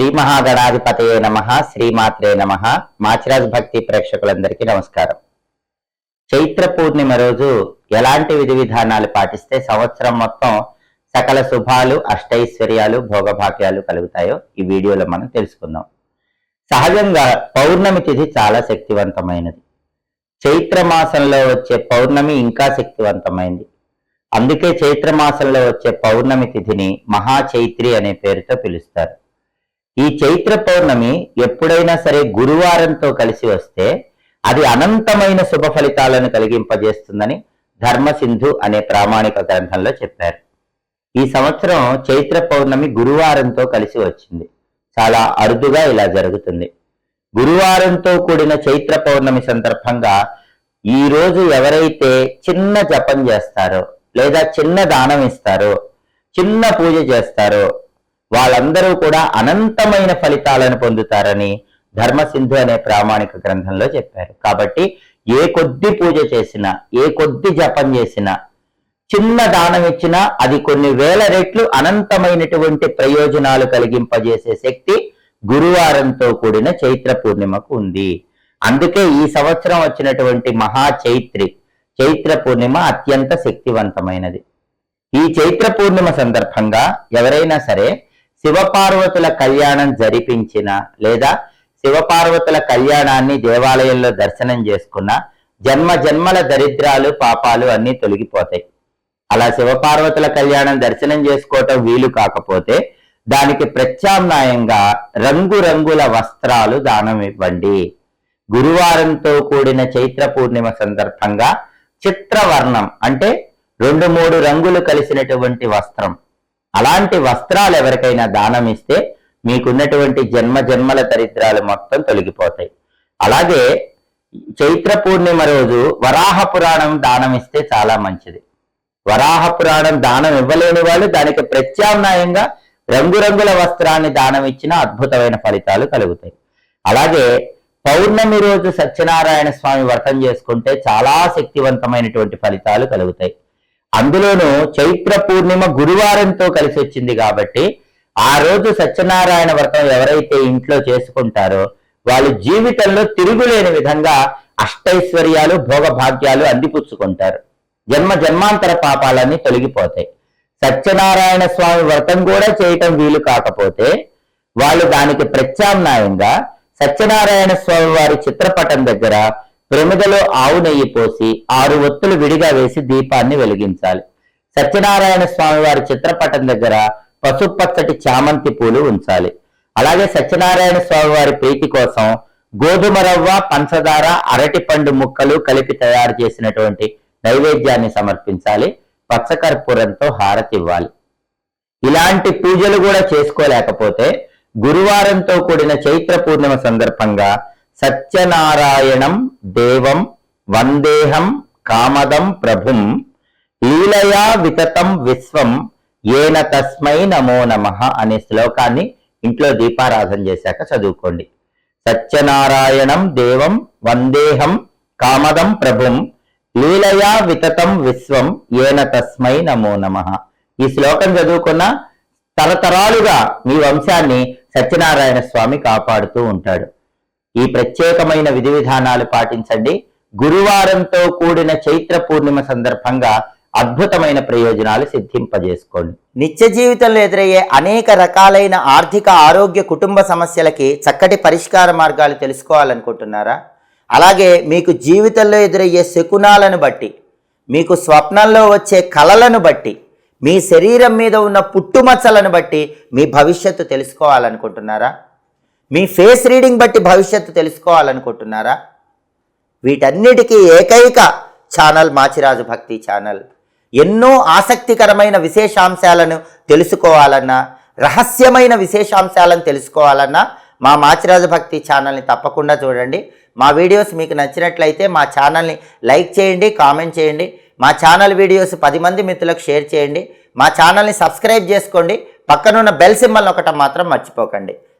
శ్రీ మహాగణాధిపతయే నమ శ్రీమాత్రే నమ. మాచిరాజ్ భక్తి ప్రేక్షకులందరికీ నమస్కారం. చైత్ర పూర్ణిమ రోజు ఎలాంటి విధి విధానాలు పాటిస్తే సంవత్సరం మొత్తం సకల శుభాలు అష్టైశ్వర్యాలు భోగభాగ్యాలు కలుగుతాయో ఈ వీడియోలో మనం తెలుసుకుందాం. సహజంగా పౌర్ణమి తిథి చాలా శక్తివంతమైనది. చైత్ర మాసంలో వచ్చే పౌర్ణమి ఇంకా శక్తివంతమైంది. అందుకే చైత్ర మాసంలో వచ్చే పౌర్ణమి తిథిని మహాచైత్రి అనే పేరుతో పిలుస్తారు. ఈ చైత్ర పౌర్ణమి ఎప్పుడైనా సరే గురువారంతో కలిసి వస్తే అది అనంతమైన శుభ ఫలితాలను కలిగింపజేస్తుందని ధర్మసింధు అనే ప్రామాణిక గ్రంథంలో చెప్పారు. ఈ సంవత్సరం చైత్ర పౌర్ణమి గురువారంతో కలిసి వచ్చింది. చాలా అరుదుగా ఇలా జరుగుతుంది. గురువారంతో కూడిన చైత్ర పౌర్ణమి సందర్భంగా ఈ రోజు ఎవరైతే చిన్న జపం చేస్తారో లేదా చిన్న దానం ఇస్తారో చిన్న పూజ చేస్తారో వాళ్ళందరూ కూడా అనంతమైన ఫలితాలను పొందుతారని ధర్మసింధు అనే ప్రామాణిక గ్రంథంలో చెప్పారు. కాబట్టి ఏ కొద్ది పూజ చేసినా ఏ కొద్ది జపం చేసినా చిన్న దానం ఇచ్చినా అది కొన్ని వేల రెట్లు అనంతమైనటువంటి ప్రయోజనాలు కలిగింపజేసే శక్తి గురువారంతో కూడిన చైత్ర పూర్ణిమకు ఉంది. అందుకే ఈ సంవత్సరం వచ్చినటువంటి మహా చైత్రి చైత్ర పూర్ణిమ అత్యంత శక్తివంతమైనది. ఈ చైత్ర పూర్ణిమ సందర్భంగా ఎవరైనా సరే శివపార్వతుల కళ్యాణం జరిపించిన లేదా శివపార్వతుల కళ్యాణాన్ని దేవాలయంలో దర్శనం చేసుకున్న జన్మ జన్మల దరిద్రాలు పాపాలు అన్నీ తొలగిపోతాయి. అలా శివపార్వతుల కళ్యాణం దర్శనం చేసుకోవటం వీలు కాకపోతే దానికి ప్రత్యామ్నాయంగా రంగురంగుల వస్త్రాలు దానం ఇవ్వండి. గురువారంతో కూడిన చైత్ర పూర్ణిమ సందర్భంగా చిత్రవర్ణం అంటే రెండు మూడు రంగులు కలిసినటువంటి వస్త్రం. అలాంటి వస్త్రాలు ఎవరికైనా దానం ఇస్తే మీకున్నటువంటి జన్మ జన్మల దరిద్రాలు మొత్తం తొలగిపోతాయి. అలాగే చైత్ర పూర్ణిమ రోజు వరాహ పురాణం దానం ఇస్తే చాలా మంచిది. వరాహ పురాణం దానం ఇవ్వలేని వాళ్ళు దానికి ప్రత్యామ్నాయంగా రంగురంగుల వస్త్రాన్ని దానం ఇచ్చిన అద్భుతమైన ఫలితాలు కలుగుతాయి. అలాగే పౌర్ణమి రోజు సత్యనారాయణ స్వామి వ్రతం చేసుకుంటే చాలా శక్తివంతమైనటువంటి ఫలితాలు కలుగుతాయి. అందులోనూ చైత్ర పూర్ణిమ గురువారంతో కలిసి వచ్చింది కాబట్టి ఆ రోజు సత్యనారాయణ వ్రతం ఎవరైతే ఇంట్లో చేసుకుంటారో వాళ్ళు జీవితంలో తిరుగులేని విధంగా అష్టైశ్వర్యాలు భోగభాగ్యాలు అందిపుచ్చుకుంటారు. జన్మ జన్మాంతర పాపాలన్నీ తొలగిపోతాయి. సత్యనారాయణ స్వామి వ్రతం కూడా చేయటం వీలు కాకపోతే వాళ్ళు దానికి ప్రత్యామ్నాయంగా సత్యనారాయణ స్వామి వారి చిత్రపటం దగ్గర ప్రమిదలో ఆవు నెయ్యి పోసి ఆరు ఒత్తులు విడిగా వేసి దీపాన్ని వెలిగించాలి. సత్యనారాయణ స్వామి వారి చిత్రపటం దగ్గర పసుపచ్చటి చామంతి పూలు ఉంచాలి. అలాగే సత్యనారాయణ స్వామి వారి ప్రీతి కోసం గోధుమ రవ్వ పంచదార అరటి పండు ముక్కలు కలిపి తయారు చేసినటువంటి నైవేద్యాన్ని సమర్పించాలి. పచ్చకర్పూరంతో హారతి ఇవ్వాలి. ఇలాంటి పూజలు కూడా చేసుకోలేకపోతే గురువారంతో కూడిన చైత్ర పూర్ణిమ సందర్భంగా సత్యనారాయణం దేవం వందేహం కామదం ప్రభుం లీలయా వితతం విశ్వం ఏన తస్మై నమో నమ అనే శ్లోకాన్ని ఇంట్లో దీపారాధన చేశాక చదువుకోండి. సత్యనారాయణం దేవం వందేహం కామదం ప్రభుం లీలయా వితతం విశ్వం ఏన తస్మై నమో నమ. ఈ శ్లోకం చదువుకున్న తరతరాలుగా మీ వంశాన్ని సత్యనారాయణ స్వామి కాపాడుతూ ఉంటాడు. ఈ ప్రత్యేకమైన విధి విధానాలు పాటించండి. గురువారంతో కూడిన చైత్ర పూర్ణిమ సందర్భంగా అద్భుతమైన ప్రయోజనాలు సిద్ధింపజేసుకోండి. నిత్య జీవితంలో ఎదురయ్యే అనేక రకాలైన ఆర్థిక ఆరోగ్య కుటుంబ సమస్యలకి చక్కటి పరిష్కార మార్గాలు తెలుసుకోవాలనుకుంటున్నారా? అలాగే మీకు జీవితంలో ఎదురయ్యే శకునాలను బట్టి మీకు స్వప్నంలో వచ్చే కలలను బట్టి మీ శరీరం మీద ఉన్న పుట్టుమచ్చలను బట్టి మీ భవిష్యత్తు తెలుసుకోవాలనుకుంటున్నారా? మీ ఫేస్ రీడింగ్ బట్టి భవిష్యత్తు తెలుసుకోవాలనుకుంటున్నారా? వీటన్నిటికీ ఏకైక ఛానల్ మాచిరాజు భక్తి ఛానల్. ఎన్నో ఆసక్తికరమైన విశేషాంశాలను తెలుసుకోవాలన్నా రహస్యమైన విశేషాంశాలను తెలుసుకోవాలన్నా మా మాచిరాజు భక్తి ఛానల్ని తప్పకుండా చూడండి. మా వీడియోస్ మీకు నచ్చినట్లయితే మా ఛానల్ని లైక్ చేయండి కామెంట్ చేయండి. మా ఛానల్ వీడియోస్ పది మంది మిత్రులకు షేర్ చేయండి. మా ఛానల్ని సబ్స్క్రైబ్ చేసుకోండి. పక్కనున్న బెల్ సింబల్ ఒకటం మాత్రం మర్చిపోకండి.